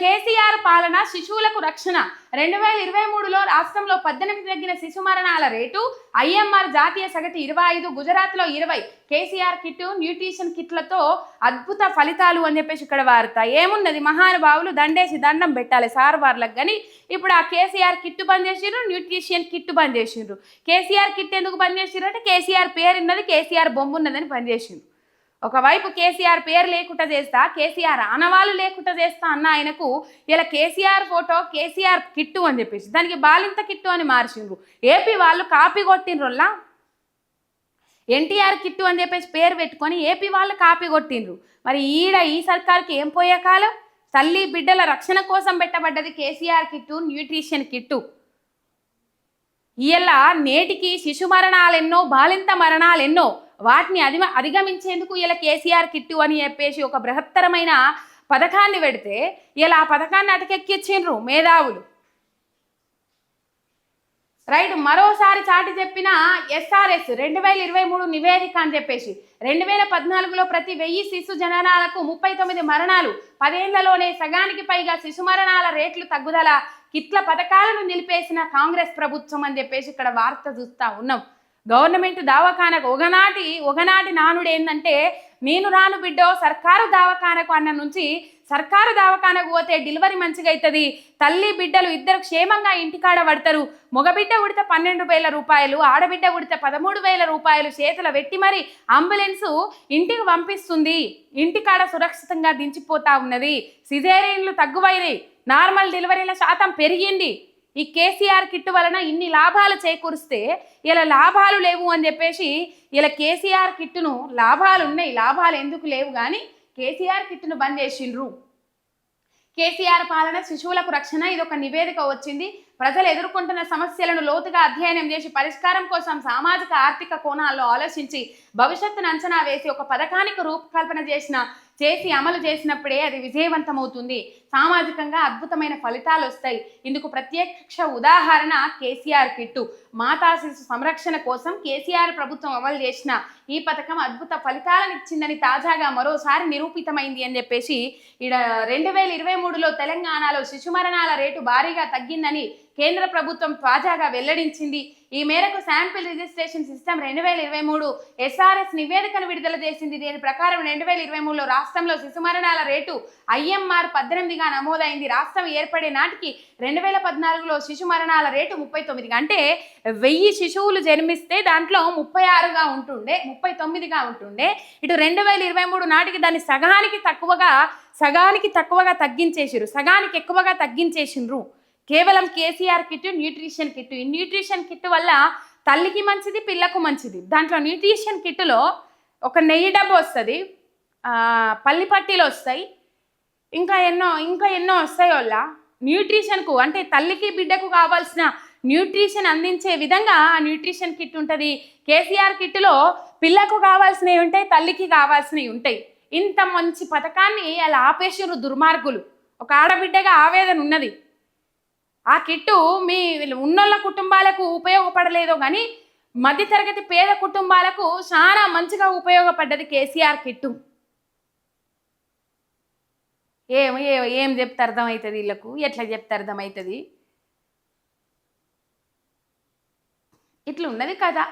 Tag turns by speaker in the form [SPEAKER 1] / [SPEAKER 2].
[SPEAKER 1] కేసీఆర్ పాలన శిశువులకు రక్షణ. రెండు వేల ఇరవై మూడులో రాష్ట్రంలో పద్దెనిమిది తగ్గిన శిశు మరణాల రేటు ఐఎంఆర్ జాతీయ సగటు ఇరవై ఐదు గుజరాత్లో ఇరవై. కేసీఆర్ కిట్ న్యూట్రిషన్ కిట్లతో అద్భుత ఫలితాలు అని చెప్పేసి ఇక్కడ వార్త. ఏమున్నది? మహానుభావులు దండేసి దండం పెట్టాలి సార్ వార్లకు కానీ ఇప్పుడు ఆ కేసీఆర్ కిట్ బంద్ చేసిండ్రు న్యూట్రిషన్ కిట్ బంద్ చేసిండ్రు. కేసీఆర్ కిట్ ఎందుకు బంద్ చేసిండ్రు అంటే కేసీఆర్ పేరున్నది కేసీఆర్ బొమ్మ ఉన్నదని పనిచేసిండ్రు ఒకవైపు కేసీఆర్ పేరు లేకుండా చేస్తా కేసీఆర్ ఆనవాళ్ళు లేకుండా చేస్తా అన్న ఆయనకు ఇలా కేసీఆర్ ఫోటో కేసీఆర్ కిట్టు అని చెప్పేసి దానికి బాలింత కిట్టు అని మార్చిండ్రు. ఏపీ వాళ్ళు కాపీ కొట్టిండ్రుల్లా ఎన్టీఆర్ కిట్టు అని చెప్పేసి పేరు పెట్టుకొని ఏపీ వాళ్ళు కాపీ కొట్టిండ్రు. మరి ఈడ ఈ సర్కార్కి ఏం పోయే కాలం? తల్లి బిడ్డల రక్షణ కోసం పెట్టబడ్డది కేసీఆర్ కిట్టు న్యూట్రిషన్ కిట్టు. ఇలా నేటికి శిశు మరణాలెన్నో బాలింత మరణాలెన్నో వాటిని అధిమ అధిగమించేందుకు ఇలా కేసీఆర్ కిట్టు అని చెప్పేసి ఒక బృహత్తరమైన పథకాన్ని పెడితే ఇలా ఆ పథకాన్ని అటకెక్కిచ్చిండ్రు మేధావులు. రైట్ మరోసారి చాటి చెప్పిన ఎస్ఆర్ఎస్ రెండు వేల ఇరవై మూడు నివేదిక అని చెప్పేసి రెండు వేల పద్నాలుగులో ప్రతి వెయ్యి శిశు జననాలకు ముప్పై తొమ్మిది మరణాలు పదేళ్ళలోనే సగానికి పైగా శిశు మరణాల రేట్లు తగ్గుదల కిట్ల పథకాలను నిలిపేసిన కాంగ్రెస్ ప్రభుత్వం అని చెప్పేసి ఇక్కడ వార్త చూస్తా ఉన్నాం. గవర్నమెంట్ దవాఖానకు ఒకనాటి ఒకనాటి నానుడు ఏంటంటే నేను రాను బిడ్డో సర్కారు దవాఖానకు అన్న నుంచి సర్కారు దవాఖానకు పోతే డెలివరీ మంచిగా అవుతుంది తల్లి బిడ్డలు ఇద్దరు క్షేమంగా ఇంటికాడ పడతారు. మగబిడ్డ ఉడితే పన్నెండు వేల రూపాయలు ఆడబిడ్డ ఉడితే పదమూడు వేల రూపాయలు చేతుల పెట్టి మరి అంబులెన్సు ఇంటికి పంపిస్తుంది. ఇంటికాడ సురక్షితంగా దించిపోతా ఉన్నది. సిజేరియన్లు తగ్గువైనాయి నార్మల్ డెలివరీల శాతం పెరిగింది. ఈ కేసీఆర్ కిట్ వలన ఇన్ని లాభాలు చేకూరిస్తే ఇలా లాభాలు లేవు అని చెప్పేసి ఇలా కేసీఆర్ కిట్టును లాభాలు ఉన్నాయి లాభాలు ఎందుకు లేవు కానీ కేసీఆర్ కిట్టును బంద్ చేసిండ్రు. కేసీఆర్ పాలన శిశువులకు రక్షణ ఇది ఒక నివేదిక వచ్చింది. ప్రజలు ఎదుర్కొంటున్న సమస్యలను లోతుగా అధ్యయనం చేసి పరిష్కారం కోసం సామాజిక ఆర్థిక కోణాల్లో ఆలోచించి భవిష్యత్తును అంచనా వేసి ఒక పథకానికి రూపకల్పన చేసిన చేసి అమలు చేసినప్పుడే అది విజయవంతమవుతుంది. సామాజికంగా అద్భుతమైన ఫలితాలు వస్తాయి. ఇందుకు ప్రత్యక్ష ఉదాహరణ కేసీఆర్ కిట్టు. మాతా శిశు సంరక్షణ కోసం కేసీఆర్ ప్రభుత్వం అమలు చేసిన ఈ పథకం అద్భుత ఫలితాలను ఇచ్చిందని తాజాగా మరోసారి నిరూపితమైంది అని చెప్పేసి ఈడ రెండు వేల ఇరవై మూడులో తెలంగాణలో శిశు మరణాల రేటు భారీగా తగ్గిందని కేంద్ర ప్రభుత్వం తాజాగా వెల్లడించింది. ఈ మేరకు శాంపిల్ రిజిస్ట్రేషన్ సిస్టమ్ రెండు వేల ఇరవై మూడు ఎస్ఆర్ఎస్ నివేదికను విడుదల చేసింది. దీని ప్రకారం రెండు వేల ఇరవై మూడులో రాష్ట్రంలో శిశు మరణాల రేటు ఐఎంఆర్ పద్దెనిమిదిగా నమోదైంది. రాష్ట్రం ఏర్పడే నాటికి రెండు వేల పద్నాలుగులో శిశు మరణాల రేటు ముప్పై తొమ్మిదిగా అంటే వెయ్యి శిశువులు జన్మిస్తే దాంట్లో ముప్పై ఆరుగా ఉంటుండే ముప్పై తొమ్మిదిగా ఉంటుండే. ఇటు రెండు వేల ఇరవై మూడు నాటికి దాన్ని సగానికి తక్కువగా సగానికి తక్కువగా తగ్గించేసిరు సగానికి ఎక్కువగా తగ్గించేసిండ్రు కేవలం కేసీఆర్ కిట్ న్యూట్రిషన్ కిట్ ఈ న్యూట్రిషన్ కిట్ వల్ల తల్లికి మంచిది పిల్లకు మంచిది. దాంట్లో న్యూట్రిషన్ కిట్లో ఒక నెయ్యి డబ్బు వస్తుంది. పల్లి పట్టీలు వస్తాయి. ఇంకా ఎన్నో ఇంకా ఎన్నో వస్తాయి వాళ్ళ. న్యూట్రిషన్కు అంటే తల్లికి బిడ్డకు కావాల్సిన న్యూట్రిషన్ అందించే విధంగా ఆ న్యూట్రిషన్ కిట్ ఉంటుంది. కేసీఆర్ కిట్లో పిల్లకు కావాల్సినవి ఉంటాయి తల్లికి కావాల్సినవి ఉంటాయి. ఇంత మంచి పథకాన్ని అలా ఆపేసారు దుర్మార్గులు. ఒక ఆడబిడ్డగా ఆవేదన ఉన్నది. ఆ కిట్టు మీ ఉన్నోళ్ళ కుటుంబాలకు ఉపయోగపడలేదో కానీ మధ్యతరగతి పేద కుటుంబాలకు చాలా మంచిగా ఉపయోగపడ్డది కేసీఆర్ కిట్టు. ఏం ఏ ఏం చెప్తే అర్థమవుతుంది వీళ్ళకు? ఎట్లా చెప్తే అర్థమవుతుంది? ఇట్లా ఉన్నది కదా